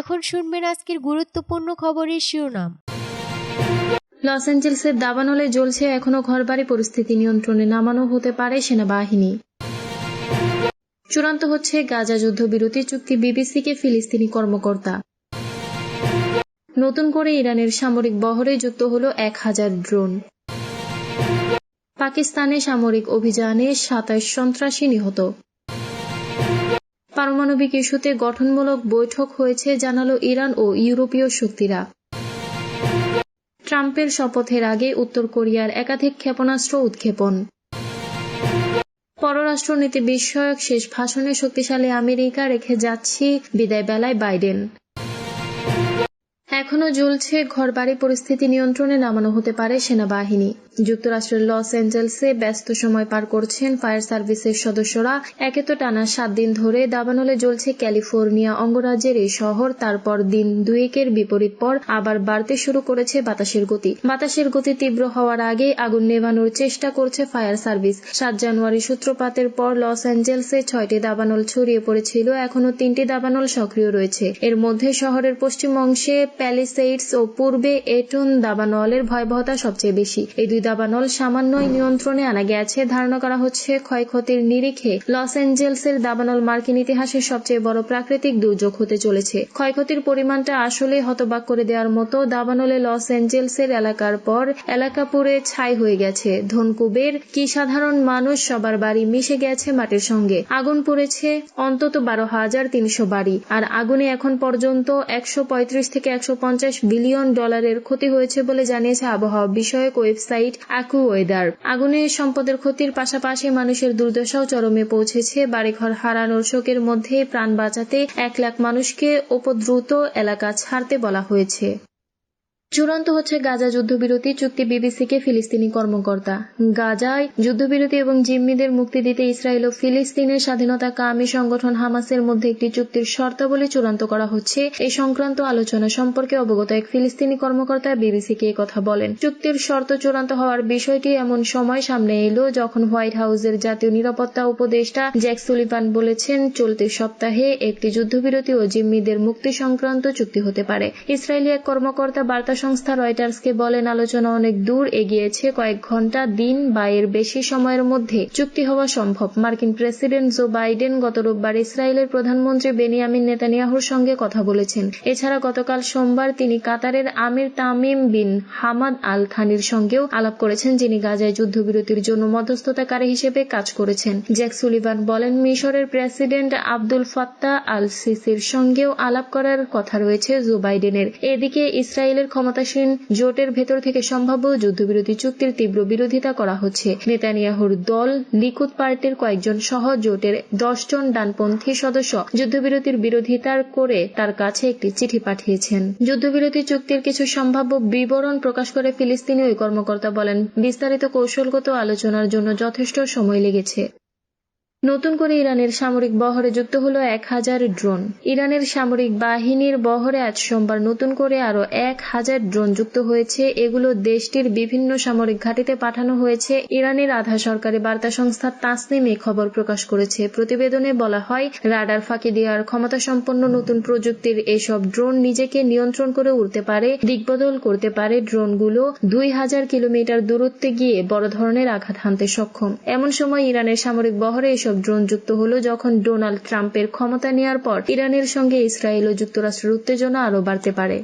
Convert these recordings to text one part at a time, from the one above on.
এখন শুনবেন আজকের গুরুত্বপূর্ণ খবরের শিরোনাম। লস অ্যাঞ্জেলসের দাবানলে জ্বলছে এখনও ঘরবাড়ি পরিস্থিতি নিয়ন্ত্রণে নামানো হতে পারে সেনাবাহিনী। চূড়ান্ত হচ্ছে গাজা যুদ্ধবিরতি চুক্তি বিবিসিকে ফিলিস্তিনি কর্মকর্তা। নতুন করে ইরানের সামরিক বহরে যুক্ত হল এক হাজার ড্রোন। পাকিস্তানে সামরিক অভিযানে সাতাশ সন্ত্রাসী নিহত। পারমাণবিক ইস্যুতে গঠনমূলক বৈঠক হয়েছে, জানালো ইরান ও ইউরোপীয় শক্তিরা। ট্রাম্পের শপথের আগে উত্তর কোরিয়ার একাধিক ক্ষেপণাস্ত্র উৎক্ষেপণ। পররাষ্ট্রনীতি বিষয়ক শেষ ভাষণে শক্তিশালী আমেরিকা রেখে যাচ্ছি বিদায় বেলায় বাইডেন। এখনও জ্বলছে ঘরবাড়ি পরিস্থিতি নিয়ন্ত্রণে নামানো হতে পারে সেনাবাহিনী। যুক্তরাষ্ট্রের লস অ্যাঞ্জেলসে ব্যস্ত সময় পার করছেন ফায়ার সার্ভিসের সদস্যরা। একে তো টানা সাত দিন ধরে দাবানলে জ্বলছে ক্যালিফোর্নিয়া অঙ্গরাজ্যের এই শহর, তারপর দিন দুয়েকের বিপরীত পর আবার বাড়তে শুরু করেছে বাতাসের গতি। বাতাসের গতি তীব্র হওয়ার আগে আগুন নেভানোর চেষ্টা করছে ফায়ার সার্ভিস। সাত জানুয়ারি সূত্রপাতের পর লস অ্যাঞ্জেলসে ছয়টি দাবানল ছড়িয়ে পড়েছিল। এখনও তিনটি দাবানল সক্রিয় রয়েছে। এর মধ্যে শহরের পশ্চিম অংশে প্যালিসেইডস ও পূর্বে এটন দাবানলের ভয়াবহতা সবচেয়ে বেশি। এই দুই দাবানল সামান্যই নিয়ন্ত্রণে আনা গেছে। ধারণা করা হচ্ছে, ক্ষয়ক্ষতির নিরিখে লস অ্যাঞ্জেলসের দাবানল মার্কিন ইতিহাসের সবচেয়ে বড় প্রাকৃতিক দুর্যোগ হতে চলেছে। ক্ষয়ক্ষতির পরিমাণটা আসলে হতবাক করে দেওয়ার মতো দাবানলে লস অ্যাঞ্জেলসের এলাকার পর এলাকা পুড়ে ছাই হয়ে গেছে। ধনকুবের কি সাধারণ মানুষ সবার বাড়ি মিশে গেছে মাটির সঙ্গে। আগুন পড়েছে অন্তত বারো হাজার তিনশো বাড়ি। আর আগুনে এখন পর্যন্ত একশো পঁয়ত্রিশ থেকে একশো পঞ্চাশ বিলিয়ন ডলারের ক্ষতি হয়েছে বলে জানিয়েছে আবহাওয়া বিষয়ক ওয়েবসাইট আকু ওয়েদার আগুনে সম্পদের ক্ষতির পাশাপাশি মানুষের দুর্দশাও চরমে পৌঁছেছে। বাড়িঘর হারানোর শোকের মধ্যে প্রাণ বাঁচাতে এক লাখ মানুষকে উপদ্রুত এলাকা ছাড়তে বলা হয়েছে। চূড়ান্ত হচ্ছে গাজা যুদ্ধবিরতি, চুক্তি বিবিসিকে ফিলিস্তিনি কর্মকর্তা। গাজায় যুদ্ধবিরতি এবং জিম্মিদের মুক্তি দিতে ইসরায়েল ও ফিলিস্তিনের স্বাধীনতা কামী সংগঠন হামাসের মধ্যে একটি চুক্তির শর্তাবলী চূড়ান্ত করা হচ্ছে। এই সংক্রান্ত আলোচনা সম্পর্কে অবগত এক ফিলিস্তিনি কর্মকর্তা বিবিসিকে কথা বলেন। চুক্তির শর্ত চূড়ান্ত হওয়ার বিষয়টি এমন সময় সামনে এলো যখন হোয়াইট হাউসের জাতীয় নিরাপত্তা উপদেষ্টা জ্যাক সুলিভান বলেছেন, চলতি সপ্তাহে একটি যুদ্ধবিরতি ও জিম্মিদের মুক্তি সংক্রান্ত চুক্তি হতে পারে। ইসরায়েলি এক কর্মকর্তা বার্তা সংস্থা রয়টার্সকে বলেন, আলোচনা অনেক দূর, এগিয়েছে কয়েক ঘণ্টা, দিন বা এর বেশি সময়ের মধ্যে চুক্তি হওয়া সম্ভব। মার্কিন প্রেসিডেন্ট জো বাইডেন গত রোববার ইসরায়েলের প্রধানমন্ত্রী বেনিয়ামিন নেতানিয়াহুর সঙ্গে কথা বলেছেন। এছাড়া গতকাল সোমবার তিনি কাতারের আমির তামিম বিন হামাদ আল থানির সঙ্গেও আলাপ করেছেন, যিনি গাজায় যুদ্ধবিরতির জন্য মধ্যস্থতাকারী হিসেবে কাজ করেছেন। জ্যাক সুলিভান বলেন, মিশরের প্রেসিডেন্ট আব্দুল ফাত্তা আল সিসির সঙ্গেও আলাপ করার কথা রয়েছে জো বাইডেনের। এদিকে ইসরায়েলের ক্ষমতাসীন জোটের ভেতর থেকে সম্ভাব্য যুদ্ধবিরতি চুক্তির তীব্র বিরোধিতা করা হচ্ছে। নেতানিয়াহুর দল লিকুদ পার্টির কয়েকজন সহ জোটের দশজন ডানপন্থী সদস্য যুদ্ধবিরতির বিরোধিতার করে তার কাছে একটি চিঠি পাঠিয়েছেন। যুদ্ধবিরতি চুক্তির কিছু সম্ভাব্য বিবরণ প্রকাশ করে ফিলিস্তিনি ওই কর্মকর্তা বলেন, বিস্তারিত কৌশলগত আলোচনার জন্য যথেষ্ট সময় লেগেছে। নতুন করে ইরানের সামরিক বহরে যুক্ত হলো এক হাজার ড্রোন। ইরানের সামরিক বাহিনীর বহরে আজ সোমবার নতুন করে আরও এক হাজার ড্রোন যুক্ত হয়েছে। এগুলো দেশটির বিভিন্ন সামরিক ঘাঁটিতে পাঠানো হয়েছে। ইরানের আধা সরকারি বার্তা সংস্থা তাসনিম এই খবর প্রকাশ করেছে। প্রতিবেদনে বলা হয়, রাডার ফাঁকি দেওয়ার ক্ষমতা সম্পন্ন নতুন প্রযুক্তির এসব ড্রোন নিজেকে নিয়ন্ত্রণ করে উড়তে পারে, দিকবদল করতে পারে ড্রোনগুলো। দুই হাজার কিলোমিটার দূরত্বে গিয়ে বড় ধরনের আঘাত হানতে সক্ষম। এমন সময় ইরানের সামরিক বহরে এসব ড্রোন যুক্ত হলো যখন ডোনাল্ড ট্রাম্পের ক্ষমতা নেওয়ার পর ইরানের সঙ্গে ইসরায়েল ও যুক্তরাষ্ট্রের উত্তেজনা আরও বাড়তে পারে।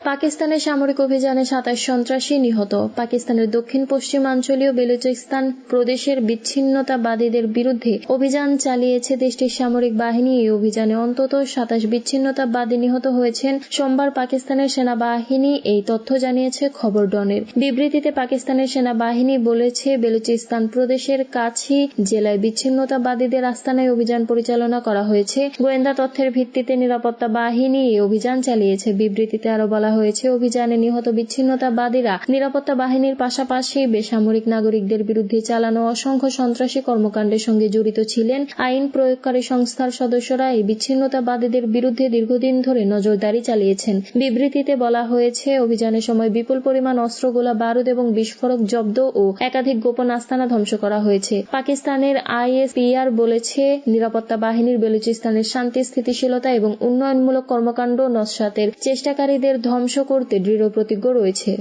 পাকিস্তানের সামরিক অভিযানে সাতাশ সন্ত্রাসী নিহত। পাকিস্তানের দক্ষিণ পশ্চিমাঞ্চলীয় বেলুচিস্তান প্রদেশের বিচ্ছিন্নতাবাদীদের বিরুদ্ধে অভিযান চালিয়েছে দেশটির সামরিক বাহিনী। এই অভিযানে অন্তত সাতাশ বিচ্ছিন্নতাবাদী নিহত হয়েছেন সোমবার পাকিস্তানের সেনাবাহিনী। এই তথ্য জানিয়েছে খবর ডনের। বিবৃতিতে পাকিস্তানের সেনাবাহিনী বলেছে, বেলুচিস্তান প্রদেশের কাছি জেলায় বিচ্ছিন্নতাবাদীদের আস্তানায় অভিযান পরিচালনা করা হয়েছে। গোয়েন্দা তথ্যের ভিত্তিতে নিরাপত্তা বাহিনী এই অভিযান চালিয়েছে। বিবৃতিতে আরও বলা বলা হয়েছে। অভিযানে নিহত বিচ্ছিন্নতাবাদীরা নিরাপত্তা বাহিনীর পাশাপাশি বেসামরিক নাগরিকদের বিরুদ্ধে চালানো অসংখ্য সন্ত্রাসী কর্মকাণ্ডের সঙ্গে জড়িত ছিলেন আইন প্রয়োগকারী সংস্থার সদস্যরা। এই বিচ্ছিন্নতাবাদীদের বিরুদ্ধে দীর্ঘদিন ধরে নজরদারি চালিয়েছেন। বিবৃতিতে বলা হয়েছে, অভিযানের সময় বিপুল পরিমাণ অস্ত্রগোলা বারুদ এবং বিস্ফোরক জব্দ ও একাধিক গোপন আস্তানা ধ্বংস করা হয়েছে। পাকিস্তানের আইএসপিআর বলেছে, নিরাপত্তা বাহিনীর বেলুচিস্তানের শান্তি, স্থিতিশীলতা এবং উন্নয়নমূলক কর্মকাণ্ড নস্বাতের চেষ্টাকারীদের ধ্বংস করতে দৃঢ় প্রতিজ্ঞ রয়েছে।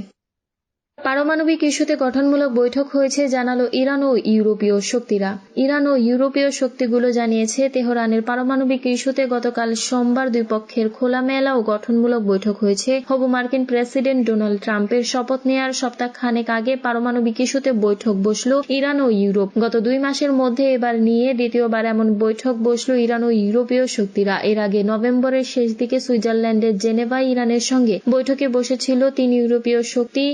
পারমাণবিক ইস্যুতে গঠনমূলক বৈঠক হয়েছে, জানালো ইরান ও ইউরোপীয় শক্তিরা। ইরান ও ইউরোপীয় শক্তিগুলো জানিয়েছে, তেহরানের পারমাণবিক ইস্যুতে গতকাল সোমবার দুই পক্ষের খোলামেলা ও গঠনমূলক বৈঠক হয়েছে। হবু মার্কিন প্রেসিডেন্ট ডোনাল্ড ট্রাম্পের শপথ নেয়ার সপ্তাহ খানেক আগে পারমাণবিক ইস্যুতে বৈঠক বসল ইরান ও ইউরোপ। গত দুই মাসের মধ্যে এবার নিয়ে দ্বিতীয়বার এমন বৈঠক বসল ইরান ও ইউরোপীয় শক্তিরা। এর আগে নভেম্বরের শেষ দিকে সুইজারল্যান্ডের জেনেভা ইরানের সঙ্গে বৈঠকে বসেছিল তিন ইউরোপীয় শক্তি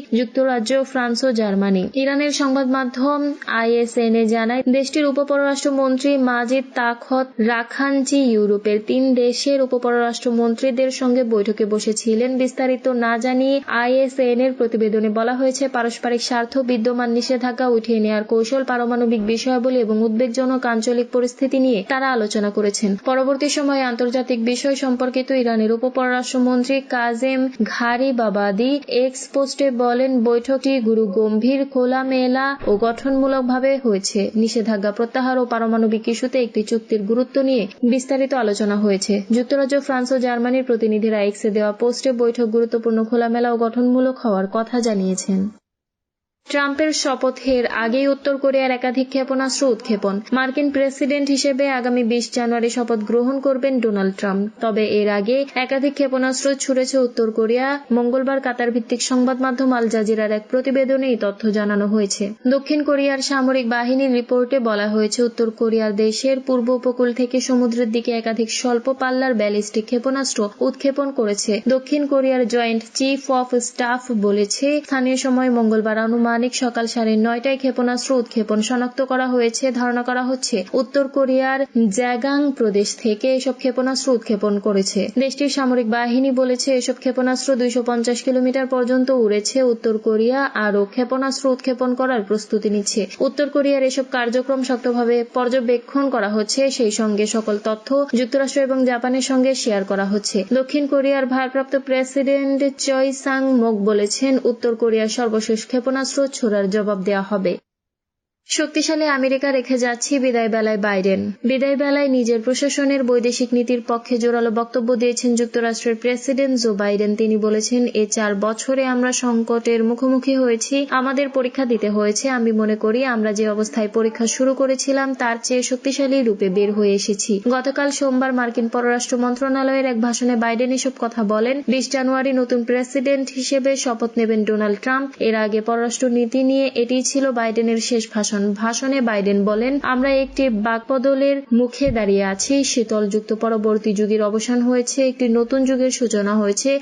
যুক্তরাজ্য ফ্রান্স ও জার্মানি। ইরানের সংবাদ মাধ্যম আইএসএনএ জানায়, দেশটির উপপররাষ্ট্রমন্ত্রী মাজিদ তাখত রাখানজি ইউরোপের তিন দেশের উপপররাষ্ট্রমন্ত্রীদের সঙ্গে বৈঠকে বসেছিলেন। বিস্তারিত না জানিয়ে আইএসএন এর প্রতিবেদনে বলা হয়েছে, পারস্পরিক স্বার্থ, বিদ্যমান নিষেধাজ্ঞা উঠিয়ে নেওয়ার কৌশল, পারমাণবিক বিষয়াবলী এবং উদ্বেগজনক আঞ্চলিক পরিস্থিতি নিয়ে তারা আলোচনা করেছেন। পরবর্তী সময়ে আন্তর্জাতিক বিষয় সম্পর্কিত ইরানের উপপররাষ্ট্রমন্ত্রী কাজেম ঘারিবাবাদি এক্স পোস্টে বলেন বৈঠকটি গুরু গম্ভীর খোলামেলা ও গঠনমূলকভাবে হয়েছে। নিষেধাজ্ঞা প্রত্যাহার ও পারমাণবিক ইস্যুতে একটি চুক্তির গুরুত্ব নিয়ে বিস্তারিত আলোচনা হয়েছে। যুক্তরাজ্য, ফ্রান্স ও জার্মানির প্রতিনিধিরা এক্সে দেওয়া পোস্টে বৈঠক গুরুত্বপূর্ণ, খোলামেলা ও গঠনমূলক হওয়ার কথা জানিয়েছেন। ট্রাম্পের শপথের আগেই উত্তর কোরিয়ার একাধিক ক্ষেপণাস্ত্র উৎক্ষেপণ। মার্কিন প্রেসিডেন্ট হিসেবে আগামী বিশ জানুয়ারি শপথ গ্রহণ করবেন ডোনাল্ড ট্রাম্প। তবে এর আগে একাধিক ক্ষেপণাস্ত্র ছুড়েছে উত্তর কোরিয়া। মঙ্গলবার কাতার ভিত্তিক সংবাদ মাধ্যম আল জাজিরার এক প্রতিবেদনে এই তথ্য জানানো হয়েছে। দক্ষিণ কোরিয়ার সামরিক বাহিনীর রিপোর্টে বলা হয়েছে, উত্তর কোরিয়ার দেশের পূর্ব উপকূল থেকে সমুদ্রের দিকে একাধিক স্বল্প পাল্লার ব্যালিস্টিক ক্ষেপণাস্ত্র উৎক্ষেপণ করেছে। দক্ষিণ কোরিয়ার জয়েন্ট চিফ অফ স্টাফ বলেছে, স্থানীয় সময় মঙ্গলবার অনুমান আনুমানিক সকাল সাড়ে নয়টায় ক্ষেপণাস্ত্র উৎক্ষেপণ শনাক্ত করা হয়েছে। ধারণা করা হচ্ছে, উত্তর কোরিয়ার জ্যাগাং প্রদেশ থেকে এসব ক্ষেপণাস্ত্র উৎক্ষেপণ করেছে। দেশটির সামরিক বাহিনী বলেছে, এসব ক্ষেপণাস্ত্র দুইশো পঞ্চাশ কিলোমিটার পর্যন্ত উড়েছে। উত্তর কোরিয়া আরও ক্ষেপণাস্ত্র উৎক্ষেপণ করার প্রস্তুতি নিচ্ছে। উত্তর কোরিয়ার এসব কার্যক্রম শক্তভাবে পর্যবেক্ষণ করা হচ্ছে। সেই সঙ্গে সকল তথ্য যুক্তরাষ্ট্র এবং জাপানের সঙ্গে শেয়ার করা হচ্ছে। দক্ষিণ কোরিয়ার ভারপ্রাপ্ত প্রেসিডেন্ট চয় সাং মোক বলেছেন, উত্তর কোরিয়ার সর্বশেষ ক্ষেপণাস্ত্র ছোড়ার জবাব দেওয়া হবে। শক্তিশালী আমেরিকা রেখে যাচ্ছি বিদায় বেলায় বাইডেন। বিদায় বেলায় নিজের প্রশাসনের বৈদেশিক নীতির পক্ষে জোরালো বক্তব্য দিয়েছেন যুক্তরাষ্ট্রের প্রেসিডেন্ট জো বাইডেন। তিনি বলেছেন, এ চার বছরে আমরা সংকটের মুখোমুখি হয়েছি। আমাদের পরীক্ষা দিতে হয়েছে। আমি মনে করি, আমরা যে অবস্থায় পরীক্ষা শুরু করেছিলাম, তার চেয়ে শক্তিশালী রূপে বের হয়ে এসেছি। গতকাল সোমবার মার্কিন পররাষ্ট্র মন্ত্রণালয়ের এক ভাষণে বাইডেন এসব কথা বলেন। বিশ জানুয়ারি নতুন প্রেসিডেন্ট হিসেবে শপথ নেবেন ডোনাল্ড ট্রাম্প। এর আগে পররাষ্ট্র নীতি নিয়ে এটিই ছিল বাইডেনের শেষ ভাষণ। ভাষণ ভাষণে বাইডেন বলেন, আমরা একটি বাকবদলের মুখে দাঁড়িয়ে আছি। শীতল যুক্ত পরবর্তী যুগের অবসান হয়েছে। একটি নতুন যুগের সূচনা হয়েছে।